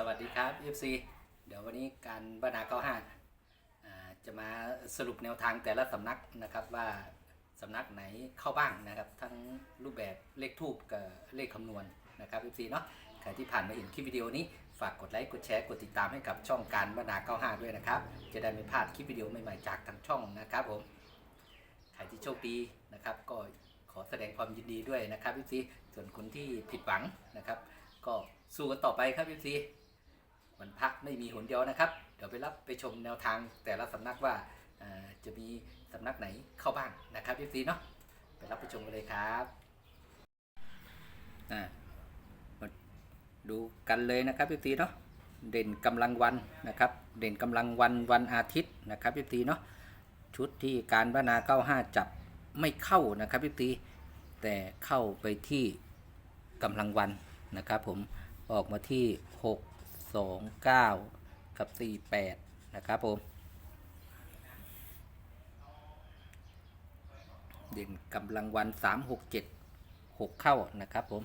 สวัสดีครับ FC เดี๋ยววันนี้การบรรณา95อ่าจะมาสรุปแนวทางแต่ละสำนักนะครับว่าสำนักไหนเข้าบ้างนะครับ ทั้งรูปแบบเลขทูบกับเลขคำนวณนะครับ FC เนาะใครที่ผ่านมาเห็นคลิปวิดีโอนี้ฝากกดไลค์กดแชร์กดติดตามให้กับช่องการบรรณา95ด้วยนะครับ จะได้ไม่พลาดคลิปวิดีโอใหม่ๆจากทางช่องนะครับผมใครที่โชคดีนะครับก็ขอแสดงความยินดีด้วยนะครับ FC ส่วนคนที่ผิดหวังนะครับก็สู้กันต่อไปครับ FC วันพักไม่มีหนเดียวนะครับ เดี๋ยวไปรับไปชมแนวทางแต่ละสำนักว่าจะมีสำนักไหนเข้าบ้างนะครับ FC เนาะไปรับไปชมกันเลยครับมาดูกันเลยนะครับ FC เนาะเด่นกำลังวันนะครับ เด่นกำลังวันวันอาทิตย์นะครับ FC เนาะชุดที่การบรรณา95จับไม่เข้านะครับ FC แต่เข้าไปที่กำลังวันนะครับ ผมออกมาที่ 2 9 กับ 48 นะครับผม เด่นกำลังวัน 3 6 7 6 เข้านะครับผม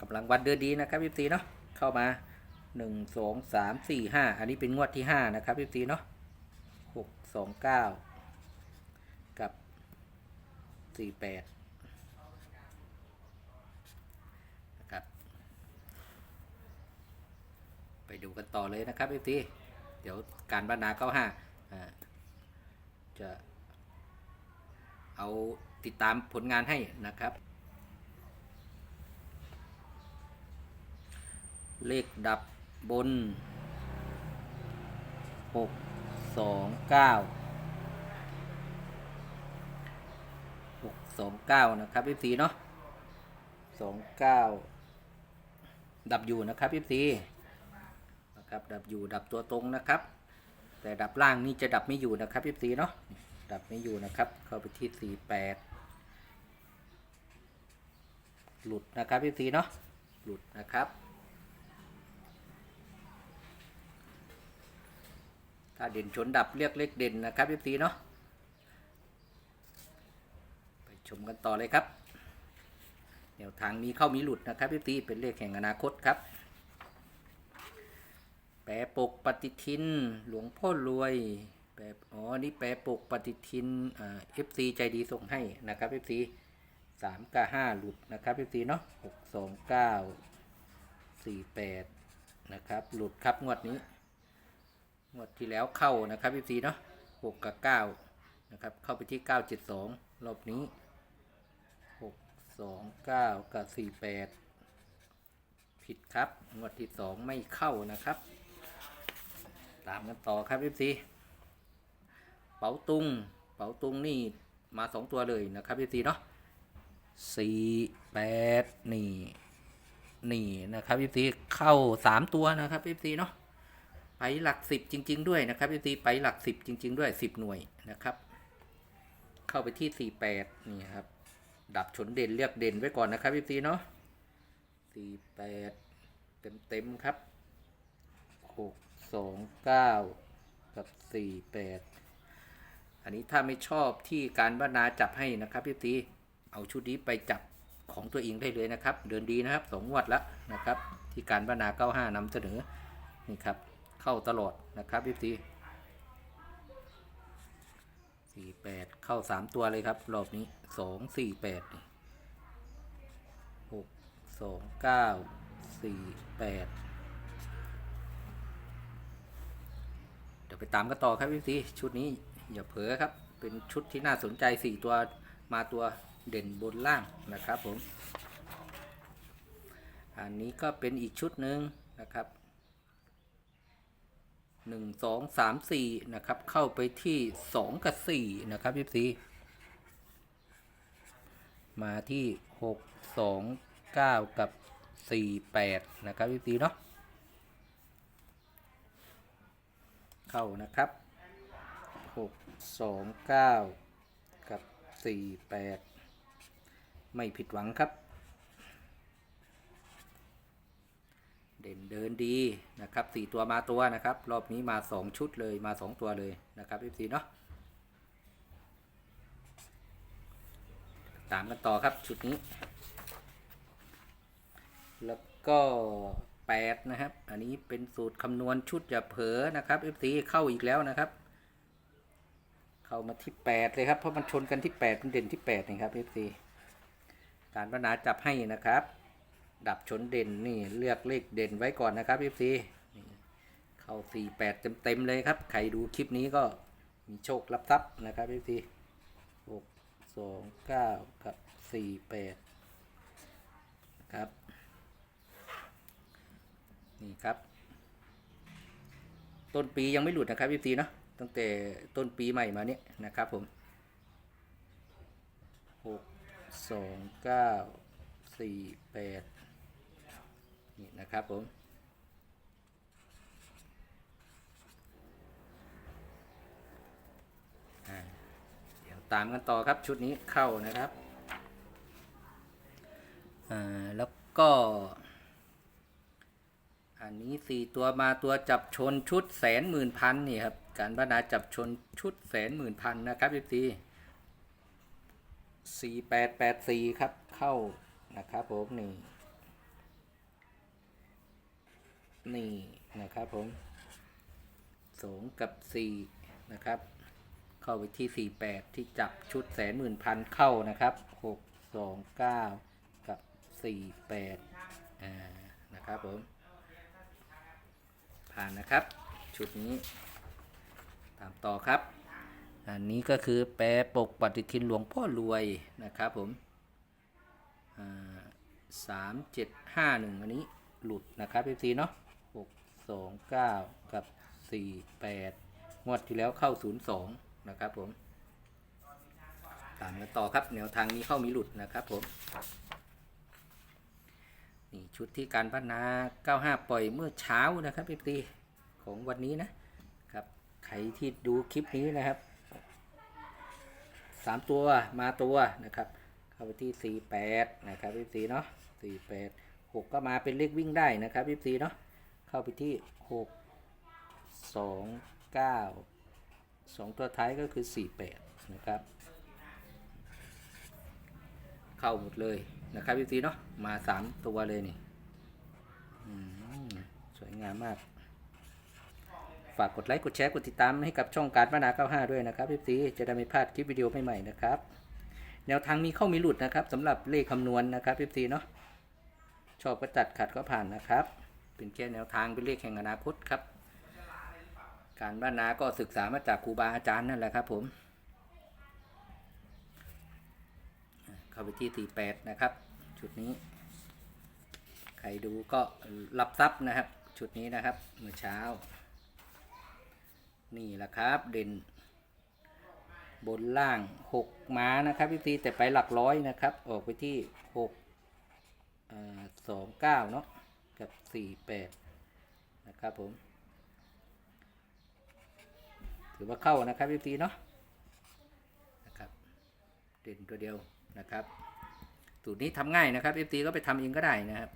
กำลังวันเดือนดีนะครับพี่ตีเนาะเข้ามา 1 2 3 4 5 อันนี้เป็นงวดที่ 5 นะครับพี่ตีเนาะ6 2 9กับ 48นะครับ ไปดูกันต่อเลยนะครับพี่ตีเดี๋ยวการบรรณา95อ่าจะเอาติดตามผลงานให้นะครับ เลขดับบน 6 2 9 6 2 9นะครับพี่สีเนาะ2 9ดับอยู่นะครับพี่สีนะครับดับอยู่ดับตัวตรงนะครับ แต่ดับล่างนี่จะดับไม่อยู่นะครับพี่สีเนาะดับไม่อยู่นะครับ เข้าไปที่48หลุดนะครับพี่สีเนาะหลุดนะครับถ้าเด่นชนดับเรียกเลขเด่นนะครับพี่สีเนาะไป ชมกันต่อเลยครับแนวทางมีเข้ามีหลุดนะครับพี่สีเป็นเลขแห่งอนาคตครับ แปรปกปฏิทิน หลวงพ่อรวยแปรอ๋อนี่แปรปกปฏิทินอ่าเอฟซีใจดีส่งให้นะครับเอฟซีสามกับห้าหลุดนะครับเอฟซีเนาะหกสองเก้าสี่แปดนะครับหลุดครับงวดนี้งวดที่แล้วเข้านะครับพี่ซีเนาะหกกับเก้านะครับเข้าไปที่เก้าเจ็ดสองรอบนี้ สองเก้ากับสี่แปดผิดครับ งวดที่สองไม่เข้านะครับ ตามกันต่อครับพี่ซีเป๋าตุง เป๋าตุงนี่มาสองตัวเลยนะครับพี่ซีเนาะสี่แปดนี่นี่นะครับพี่ซีเข้าสามตัวนะครับพี่ซีเนาะไปหลักสิบจริง ๆ ด้วยนะครับพี่ตีไปหลักสิบจริง ๆ ด้วยสิบหน่วยนะครับ เข้าไปที่สี่แปดนี่ครับ ดับชนเด่นเรียกเด่นไว้ก่อนนะครับพี่ตีเนาะสี่แปดเต็มเต็มครับหกสองเก้ากับสี่แปดอันนี้ถ้าไม่ชอบที่การบรรณาจับให้นะครับพี่ตีเอาชุดนี้ไปจับของตัวเองได้เลยนะครับ เดินดีนะครับสองงวดแล้วนะครับ ที่การบรรณาเก้าห้านำเสนอนี่ครับเข้าตลอดนะครับพี่ตี สี่แปดเข้าสามตัวเลยครับ รอบนี้สองสี่แปดหกสองเก้าสี่แปดเดี๋ยวไปตามกันต่อครับพี่ตีชุดนี้อย่าเผลอครับ เป็นชุดที่น่าสนใจสี่ตัวมาตัวเด่นบนล่างนะครับผม อันนี้ก็เป็นอีกชุดหนึ่งนะครับ หนึ่งสองสามสี่นะครับ เข้าไปที่สองกับสี่นะครับพี่ซีมาที่หกสองเก้ากับสี่แปดนะครับพี่ซีเนาะเข้านะครับหกสองเก้ากับสี่แปดไม่ผิดหวังครับ เดินดีนะครับสี่ตัวมาตัวนะครับ รอบนี้มาสองชุดเลยมาสองตัวเลยนะครับ FC เนาะตามกันต่อครับชุดนี้ แล้วก็แปดนะครับ อันนี้เป็นสูตรคำนวณชุดอย่าเผลอนะครับ FC เข้าอีกแล้วนะครับ เข้ามาที่แปดเลยครับเพราะมันชนกันที่แปดมันเด่นที่แปดนะครับ FC การปัญหาจับให้นะครับ ดับชนเด่นนี่เลือกเลขเด่นไว้ก่อนนะครับ FC นี่เข้าสี่แปดเต็มๆเลยครับ ใครดูคลิปนี้ก็มีโชครับทรัพย์นะครับ FC หกสองเก้ากับสี่แปดครับ นี่ครับ ต้นปียังไม่หลุดนะครับพี่ตีเนาะตั้งแต่ต้นปีใหม่มาเนี้ยนะครับผมหกสองเก้าสี่แปด นี่นะครับผมเดี๋ยวตามกันต่อครับชุดนี้เข้านะครับอ่าแล้วก็ อันนี้สี่ตัวมาตัวจับชนชุดแสนหมื่นพันนี่ครับ การพัฒนาจับชนชุดแสนหมื่นพันนะครับพี่ตีสี่แปดแปดสี่ครับเข้านะครับผมนี่ นี่นะครับผมสองกับสี่นะครับ เข้าไปที่สี่แปดที่จับชุดแสนหมื่นพันเข้านะครับหกสองเก้ากับสี่แปดอ่านะครับผมผ่านนะครับ ชุดนี้ ตามต่อครับ อันนี้ก็คือแปรปกปฏิทินหลวงพ่อรวยนะครับผมสามเจ็ดห้าหนึ่งอันนี้หลุดนะครับพี่ซีเนาะ สองเก้ากับสี่แปดงวดที่แล้วเข้าศูนย์สองนะครับผมตามกันต่อครับแนวทางนี้เข้ามีหลุดนะครับผมนี่ชุดที่การพัฒนา 95 ปล่อยเมื่อเช้านะครับพี่ตีของวันนี้นะครับใครที่ดูคลิปนี้นะครับ 3 ตัวมาตัวนะครับ เข้าไปที่ 48 นะครับพี่ตีเนาะ48 6 ก็มาเป็นเลขวิ่งได้นะครับพี่ตีเนาะ เข้าไปที่ 6 2 9 2 ตัวท้ายก็คือ 48 นะครับ เข้าหมดเลยนะครับพี่ตีเนาะมาสามตัวเลยนี่สวยงามมาก ฝากกดไลค์กดแชร์กดติดตามให้กับช่องการพัฒนา 95 ด้วยนะครับพี่ตีจะได้ไม่พลาดคลิปวิดีโอใหม่ๆนะครับแนวทางมีเข้ามีหลุดนะครับสำหรับเลขคำนวณนะครับพี่ตีเนาะชอบก็จัดขัดก็ผ่านนะครับ เป็นแค่แนวทางเป็นเลขแห่งอนาคตครับ การบ้านนาก็ศึกษามาจากครูบาอาจารย์นั่นแหละครับ ผมเข้าไปที่ 48 นะครับชุดนี้ใครดูก็รับทรัพย์นะครับ ชุดนี้นะครับเมื่อเช้า นี่แหละครับเด่น บนล่าง 6 ม้านะครับพี่ตีแต่ไปหลักร้อยนะครับ ออกไปที่6 2 9เนาะ กับ 48 นะครับผม ถือว่าเข้านะครับพี่ตีเนาะนะครับเด่นตัวเดียวนะครับสูตรนี้ทำง่ายนะครับ FT ก็ไปทำเองก็ได้นะครับ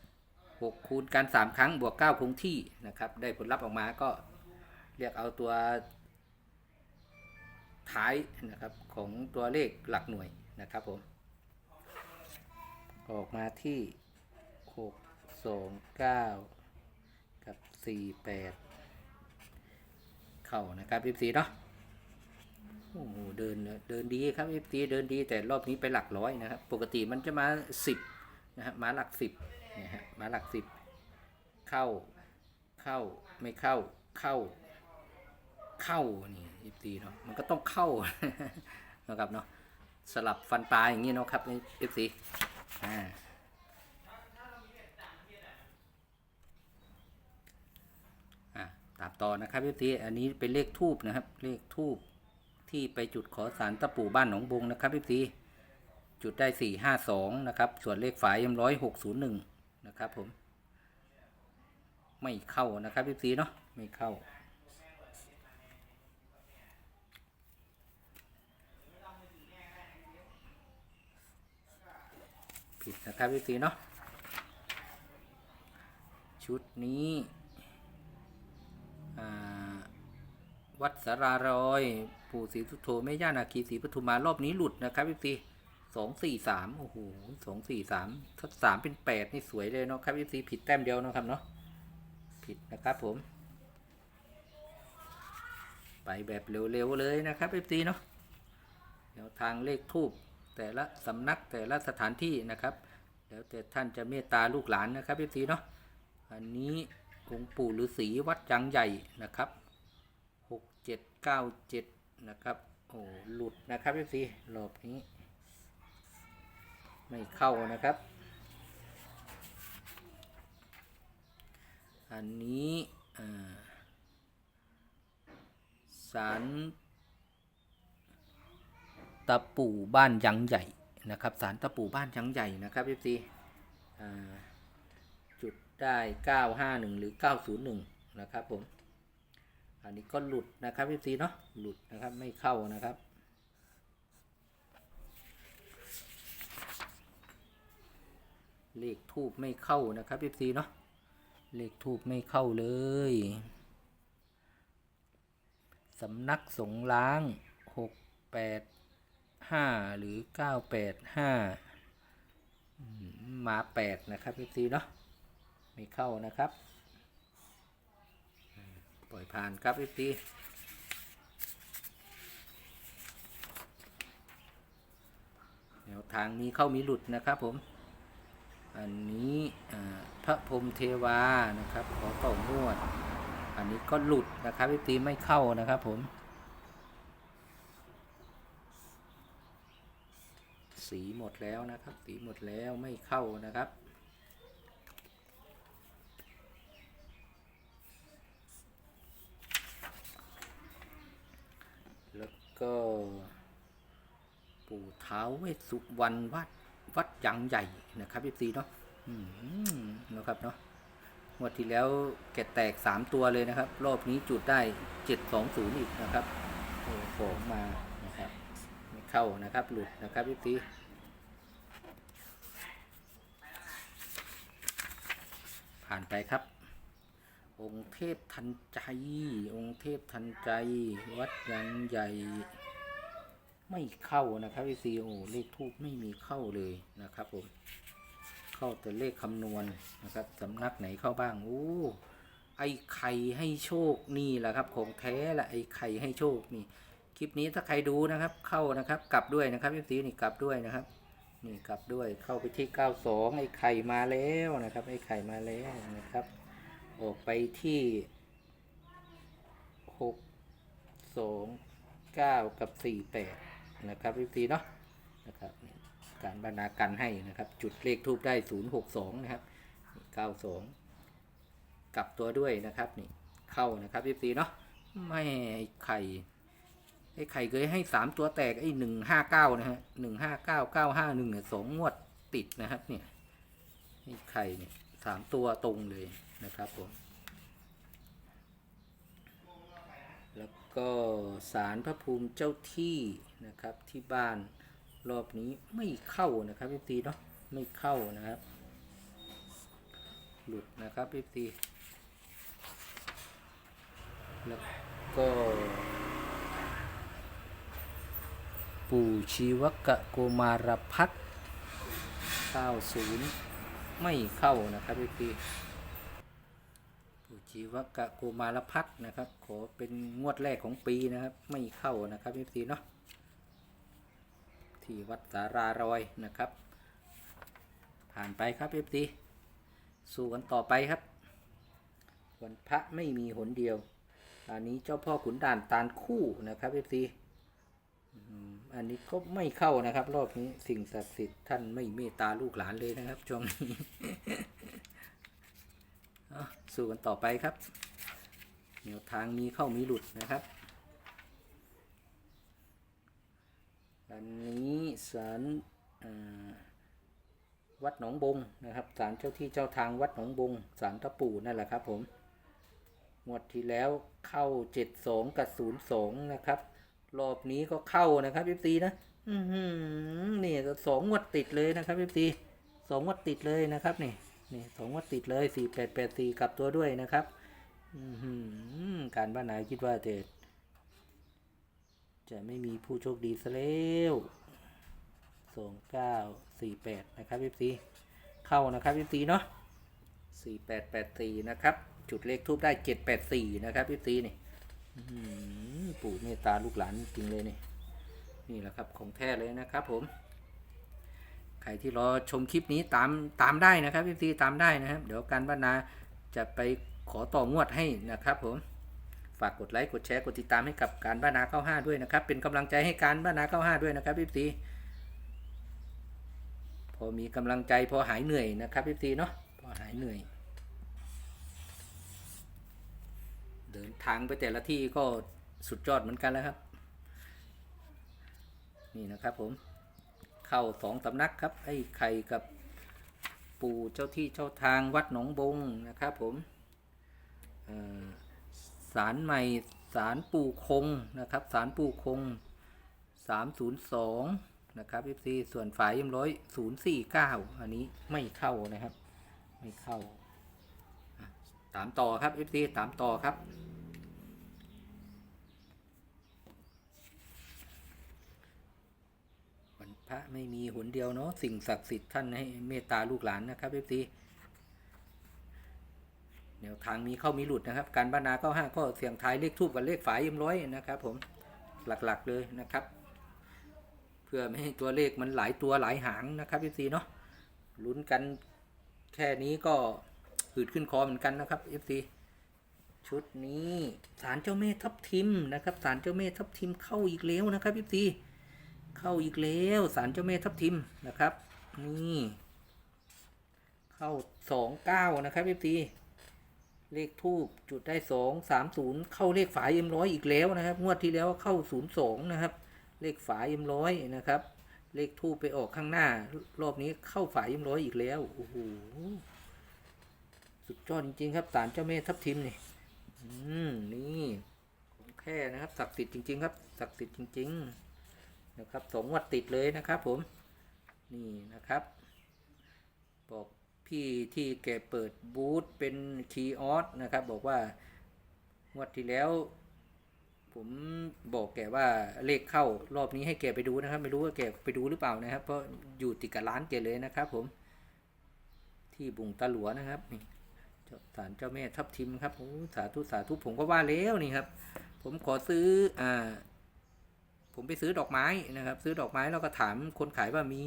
6คูณกัน 3 ครั้งบวก 9 คงที่นะครับ ได้ผลลัพธ์ออกมาก็เรียกเอาตัวท้ายนะครับของตัวเลขหลักหน่วยนะครับผม ออกมาที่ 6 2 9กับ4 8เข้านะครับ FT เนาะโอ้โหเดินเดินดีครับ FT เดินดีแต่รอบนี้ไปหลักร้อยนะครับ ปกติมันจะมาสิบนะฮะมาหลักสิบเนี่ยฮะมาหลักสิบเข้าเข้าไม่เข้าเข้า เข้านี่ FT เนาะมันก็ต้องเข้านะครับเนาะสลับฟันปลาอย่างนี้เนาะครับ FT อ่าอะ ตามต่อนะครับ FT อันนี้เป็นเลขทูบนะครับ เลขทูบที่ไปจุดขอสารตะปู่บ้านหนองบงนะครับพี่ซีจุดได้สี่ห้าสองนะครับ ส่วนเลขฝายยังร้อยหกศูนย์หนึ่งนะครับผม ไม่เข้านะครับพี่ซีเนาะไม่เข้าผิดนะครับพี่ซีเนาะชุดนี้ วัดสารารอยปู่ศรีสุโธแม่ย่านาคีศรีปทุมารอบนี้หลุดนะครับพี่ซีสองสี่สามโอ้โหสองสี่สามถ้าสามเป็นแปดนี่สวยเลยเนาะครับพี่ซีผิดแต้มเดียวนะครับเนาะผิดนะครับผม ไปแบบเร็วๆเลยนะครับพี่ซีเนาะแนวทางเลขทูบแต่ละสำนักแต่ละสถานที่นะครับ แล้วแต่ท่านจะเมตตาลูกหลานนะครับพี่ซีเนาะอันนี้ องค์ปู่ฤาษีวัดจังใหญ่นะครับหกเจ็ดเก้าเจ็ดนะครับโอ้หลุดนะครับพี่ซีรอบนี้ ไม่เข้านะครับ อันนี้สารตะปู่บ้านยังใหญ่นะครับสารตะปู่บ้านยังใหญ่นะครับพี่ซีอ่า ได้ 951 หรือ 901 นะครับผม อันนี้ก็หลุดนะครับพี่ซีเนาะ หลุดนะครับ ไม่เข้านะครับ เลขทูบไม่เข้านะครับพี่ซีเนาะ เลขทูบไม่เข้าเลย สำนักสงฆ์ล้างหกแปดห้าหรือเก้าแปดห้ามาแปดนะครับพี่ซีเนาะ ไม่เข้านะครับ ปล่อยผ่านครับพี่ตีแนวทางนี้เข้ามีหลุดนะครับผม อันนี้พระพรหมเทวานะครับ ขอต่อนวด อันนี้ก็หลุดนะครับพี่ตีไม่เข้านะครับผมสีหมดแล้วนะครับ สีหมดแล้วไม่เข้านะครับ แล้ว ก็ ปู่เท้าวเวสสุวรรณวัดวัดยังใหญ่นะครับพี่ซีเนาะอืมนะครับเนาะงวดที่แล้วแกะแตกสามตัวเลยนะครับ รอบนี้จุดได้เจ็ดสองศูนย์อีกนะครับโอ้โหมานะครับไม่เข้านะครับหลุดนะครับพี่ซีผ่านไปครับ องค์เทพทันใจ องค์เทพทันใจ วัดยังใหญ่ ไม่เข้านะครับพี่ซีโอเลขทูปไม่มีเข้าเลยนะครับผม เข้าแต่เลขคำนวณนะครับสำนักไหนเข้าบ้างโอ้ไอไข่ให้โชคนี่แหละครับ ของแท้ละไอไข่ให้โชคนี่ คลิปนี้ถ้าใครดูนะครับ เข้านะครับ กลับด้วยนะครับพี่ซีนี่กลับด้วยนะครับนี่กลับด้วยเข้าไปที่ 92 ไอ้ไข่มาแล้วนะครับ ไอ้ไข่มาแล้วนะครับ ออกไปที่หกสองเก้ากับสี่แปดนะครับพี่ซีเนาะนะครับการบรรณาการให้นะครับ จุดเลขทูบได้ศูนย์หกสองนะครับเก้าสองกลับตัวด้วยนะครับนี่เข้านะครับพี่ซีเนาะไม่ไอไข่ไอ้ไข่เคยให้สามตัวแตกไอ้หนึ่งห้าเก้านะฮะหนึ่งห้าเก้าเก้าห้าหนึ่งเนี่ยสองงวดติดนะครับเนี่ยไอ้ไข่เนี่ยสามตัวตรงเลย นะครับผม แล้วก็สารพระภูมิเจ้าที่นะครับที่บ้านรอบนี้ไม่เข้านะครับพี่ตีเนาะไม่เข้านะครับ หลุดนะครับพี่ตีแล้วก็ปู่ชีวกะโกมารพัฒน์90 ไม่เข้านะครับพี่ตี ชีวกะโกมารพัฒนะครับ ขอเป็นงวดแรกของปีนะครับ ไม่เข้านะครับพี่ตีเนาะที่วัดสารารอยนะครับ ผ่านไปครับพี่ตีสู้กันต่อไปครับ วันพระไม่มีหนเดียว อันนี้เจ้าพ่อขุนด่านตาลคู่นะครับพี่ตีอันนี้ก็ไม่เข้านะครับ รอบนี้สิ่งศักดิ์สิทธิ์ท่านไม่เมตตาลูกหลานเลยนะครับช่วงนี้ สู้กันต่อไปครับแนวทางมีเข้ามีหลุดนะครับอันนี้ศาลอ่าวัดหนองบงนะครับศาลเจ้าที่เจ้าทางวัดหนองบงศาลตะปู่นั่นแหละครับผมงวดที่แล้วเข้าเจ็ดสองกับศูนย์สองนะครับ รอบนี้ก็เข้านะครับพี่ตีนะอือหือนี่ก็สองงวดติดเลยนะครับพี่ตีสองงวดติดเลยนะครับนี่ นี่สองงวดติดเลยสี่แปดแปดสี่กลับตัวด้วยนะครับการบ้านไหนคิดว่าจะจะไม่มีผู้โชคดีซะแล้วสองเก้าสี่แปดนะครับพี่ซีเข้านะครับพี่ซีเนาะสี่แปดแปดสี่นะครับ จุดเลขทูบได้เจ็ดแปดสี่นะครับพี่ซีนี่ปู่เมตตาลูกหลานจริงเลยนี่นี่แหละครับของแท้เลยนะครับผม ใครที่รอชมคลิปนี้ตามตามได้นะครับพี่ซีตามได้นะครับ เดี๋ยวการบ้านนาจะไปขอต่องวดให้นะครับผมฝากกดไลค์กดแชร์กดติดตามให้กับการบ้านนา95ด้วยนะครับ เป็นกำลังใจให้การบ้านนา95ด้วยนะครับพี่ซีพอมีกำลังใจพอหายเหนื่อยนะครับพี่ซีเนาะพอหายเหนื่อย เดินทางไปแต่ละที่ก็สุดยอดเหมือนกันแล้วครับ นี่นะครับผม เข้าสองตำนักครับไอ้ไข่กับปู่เจ้าที่เจ้าทางวัดหนองบงนะครับผมเอ่อศาลใหม่ศาลปู่คงนะครับศาลปู่คง 302 นะครับ FC ส่วนฝายยมร้อย049 อันนี้ไม่เข้านะครับ ไม่เข้าอะตามต่อครับ FC ตามต่อครับ วัน พระไม่มีหนเดียวเนาะสิ่งศักดิ์สิทธิ์ท่านให้เมตตาลูกหลานนะครับเอฟซีแนวทางมีเข้ามีหลุดนะครับ การบรรณาก็ห้าก็เสียงท้ายเลขทูบกับเลขฝายเอ็มร้อยนะครับ ผมหลักๆเลยนะครับ เพื่อไม่ให้ตัวเลขมันหลายตัวหลายหางนะครับเอฟซีเนาะลุ้นกันแค่นี้ก็หืดขึ้นคอเหมือนกันนะครับเอฟซีชุดนี้สารเจ้าแม่ทับทิมนะครับสารเจ้าแม่ทับทิมเข้าอีกแล้วนะครับเอฟซี เข้าอีกแล้วสารเจ้าแม่ทับทิมนะครับ นี่ เข้าสองเก้านะครับพี่ตีเลขทูบจุดได้สองสามศูนย์เข้าเลขฝาเอ็มร้อยอีกแล้วนะครับ งวดที่แล้วเข้าศูนย์สองนะครับ เลขฝาเอ็มร้อยนะครับ เลขทูบไปออกข้างหน้า รอบนี้เข้าฝาเอ็มร้อยอีกแล้วโอ้โหสุดยอดจริงๆครับสารเจ้าแม่ทับทิมนี่อืมนี่แค่นะครับศักดิ์สิทธิ์จริง ๆ ครับศักดิ์สิทธิ์จริง ๆ นะครับสองวัดติดเลยนะครับผม นี่นะครับ บอกพี่ที่แกเปิดบูธเป็นคีย์ออสนะครับ บอกว่างวดที่แล้ว ผมบอกแกว่าเลขเข้ารอบนี้ให้แกไปดูนะครับ ไม่รู้ว่าแกไปดูหรือเปล่านะครับ เพราะอยู่ติดกับร้านแกเลยนะครับ ผม ที่บุงตะหลัวนะครับนี่เจ้าศาลเจ้าแม่ทับทิมครับโอ้สาธุสาธุผมก็ว่าแล้วนี่ครับ ผมขอซื้ออ่า ผมไปซื้อดอกไม้นะครับ ซื้อดอกไม้แล้วก็ถามคนขายว่ามี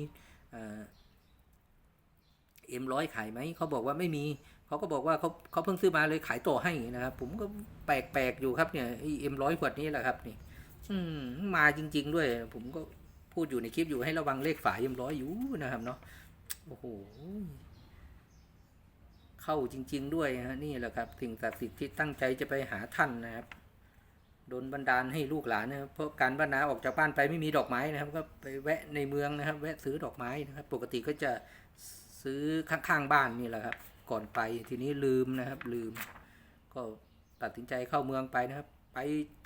เอ็มร้อยขายไหมเขาบอกว่าไม่มีเขาก็บอกว่าเขาเขาเพิ่งซื้อมาเลยขายต่อให้นะครับ ผมก็แปลกๆอยู่ครับเนี่ยเอ็มร้อยขวดนี้แหละครับนี่ อืมมาจริง ๆ ด้วย ผมก็พูดอยู่ในคลิปอยู่ให้ระวังเลขฝาเอ็มร้อยอยู่นะครับเนาะโอ้โหเข้าจริง ๆ ด้วยฮะนี่แหละครับสิ่งศักดิ์สิทธิ์ที่ตั้งใจจะไปหาท่านนะครับ โดนบันดาลให้ลูกหลานนะครับเพราะการบ้านนาออกจากบ้านไปไม่มีดอกไม้นะครับ ก็ไปแวะในเมืองนะครับ แวะซื้อดอกไม้นะครับ ปกติก็จะซื้อข้างๆบ้านนี่แหละครับ ก่อนไปทีนี้ลืมนะครับ ลืม ก็ตัดสินใจเข้าเมืองไปนะครับ ไป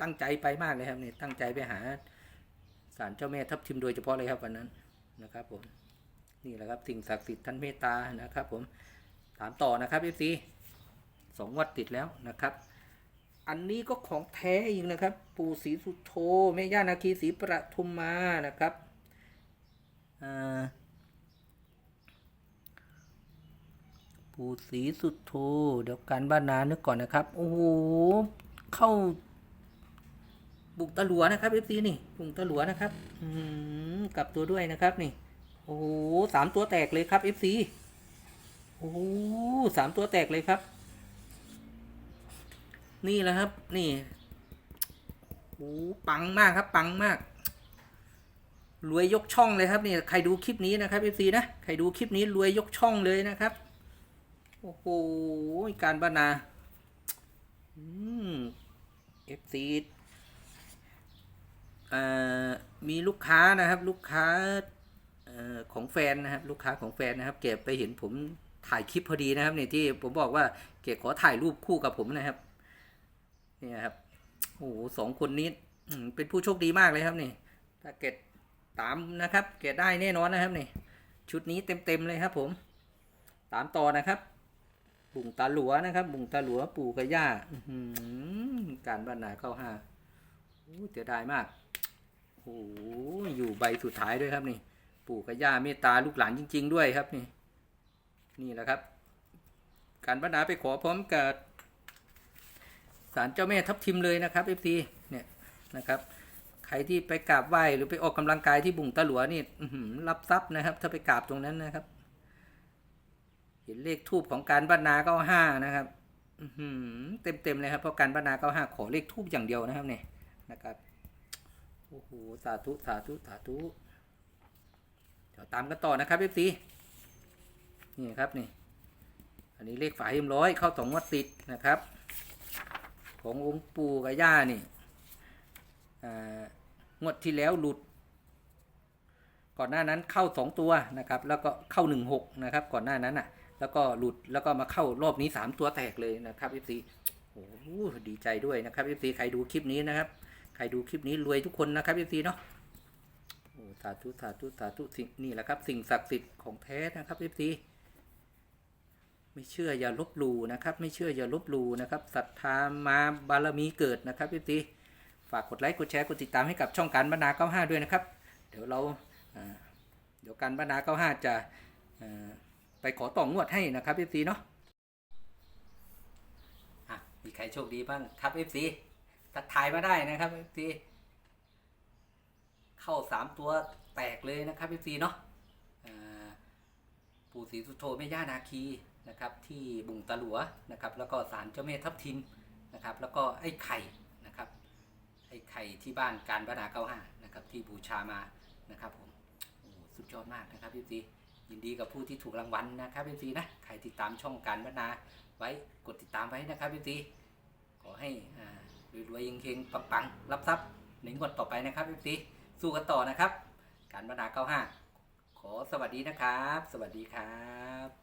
ตั้งใจไปมากเลยครับเนี่ยตั้งใจไปหาศาลเจ้าแม่ทับทิมโดยเฉพาะเลยครับวันนั้นนะครับผมนี่แหละครับสิ่งศักดิ์สิทธิ์ท่านเมตตานะครับ ผมถามต่อนะครับเอฟซีสองงวัดติดแล้วนะครับ อันนี้ก็ของแท้อีกนะครับ ปู่ศรีสุโธแม่ย่านาคีศรีประทุมมานะครับปู่ศรีสุโธเดี๋ยวการบ้านนานึกก่อนนะครับ โอ้โหเข้า บุกตะหลัวนะครับเอฟซีนี่บุกตะหลัวนะครับอืกลับตัวด้วยนะครับนี่ โอ้โหสามตัวแตกเลยครับเอฟซีโอ้โหสามตัวแตกเลยครับ นี่แหละครับ นี่โอ้ปังมากครับ ปังมาก รวยยกช่องเลยครับนี่ใครดูคลิปนี้นะครับเอฟซีนะใครดูคลิปนี้รวยยกช่องเลยนะครับโอ้โหการบรรณาเอฟซีมีลูกค้านะครับ ลูกค้าออของแฟนนะครับ ลูกค้าของแฟนนะครับ เก็บไปเห็นผมถ่ายคลิปพอดีนะครับเนี่ยที่ผมบอกว่าเก็บขอถ่ายรูปคู่กับผมนะครับ นี่ครับโอ้โหสองคนนี้เป็นผู้โชคดีมากเลยครับนี่ถ้าเกตตามนะครับ เกตได้แน่นอนนะครับนี่ชุดนี้เต็มๆเลยครับผม ตามต่อนะครับ บุงตาหลัวนะครับ บุงตาหลัวปู่กับย่าการบ้านนาเข้าห้าโอ้เสียดายมากโอ้โหอยู่ใบสุดท้ายด้วยครับนี่ ปู่กับย่าเมตตาลูกหลานจริง ๆ ด้วยครับนี่ นี่แหละครับ การบรรณาไปขอพร้อมกับ ศาลเจ้าแม่ทับทิมเลยนะครับเอฟซีเนี่ยนะครับ ใครที่ไปกราบไหว้หรือไปออกกำลังกายที่บุงตะหลัวนี่รับทรัพย์นะครับ ถ้าไปกราบตรงนั้นนะครับ เห็นเลขทูบของการบรรณาเก้าห้านะครับเต็มเต็มๆเลยครับเพราะการบรรณาเก้าห้าขอเลขทูบอย่างเดียวนะครับเนี่ยนะครับโอ้โหสาธุสาธุสาธุเดี๋ยวตามกันต่อนะครับเอฟซีนี่ครับนี่ อันนี้เลขฝาเอ็มร้อยเข้าสองงวัดติดนะครับ ขององค์ปู่กับย่านี่งวดที่แล้วหลุด ก่อนหน้านั้นเข้าสองตัวนะครับ แล้วก็เข้าหนึ่งหกนะครับ ก่อนหน้านั้นอะ แล้วก็หลุดแล้วก็มาเข้ารอบนี้สามตัวแตกเลยนะครับเอฟซีโอ้โหดีใจด้วยนะครับเอฟซีใครดูคลิปนี้นะครับ ใครดูคลิปนี้รวยทุกคนนะครับเอฟซีเนาะโอ้สาธุสาธุสาธุสิ่งนี่แหละครับ สิ่งศักดิ์สิทธิ์ของแท้นะครับเอฟซี ไม่เชื่ออย่าลบหลู่นะครับ ไม่เชื่ออย่าลบหลู่นะครับศรัทธามาบารมีเกิดนะครับพี่ตีฝากกดไลค์กดแชร์กดติดตามให้กับช่องการบรรณา95 ด้วยนะครับ เดี๋ยวเราเดี๋ยวการบรรณา95 จะอ่าไปขอต่องวดให้นะครับพี่ตีเนาะอะมีใครโชคดีบ้างครับพี่ตีทักทายมาได้นะครับพี่ตีเข้าสามตัวแตกเลยนะครับพี่ตีเนาะปู่ศรีสุโธแม่ย่านาคี นะครับที่บุงตะหลัวนะครับแล้วก็ศาลเจ้าแม่ทับทิมนะครับแล้วก็ไอ้ไข่นะครับไอ้ไข่ที่บ้านการบรรณาเก้าห้านะครับที่บูชามานะครับผมโอ้สุดยอดมากนะครับพี่ซียินดีกับผู้ที่ถูกรางวัลนะครับพี่ซีนะใครติดตามช่องการบรรณาไว้กดติดตามไว้นะครับพี่ซีขอให้รวยๆเฮงๆปังๆรับทรัพย์ในงวดต่อไปนะครับพี่ซีสู้กันต่อนะครับ การบรรณาเก้าห้าขอสวัสดีนะครับ สวัสดีครับ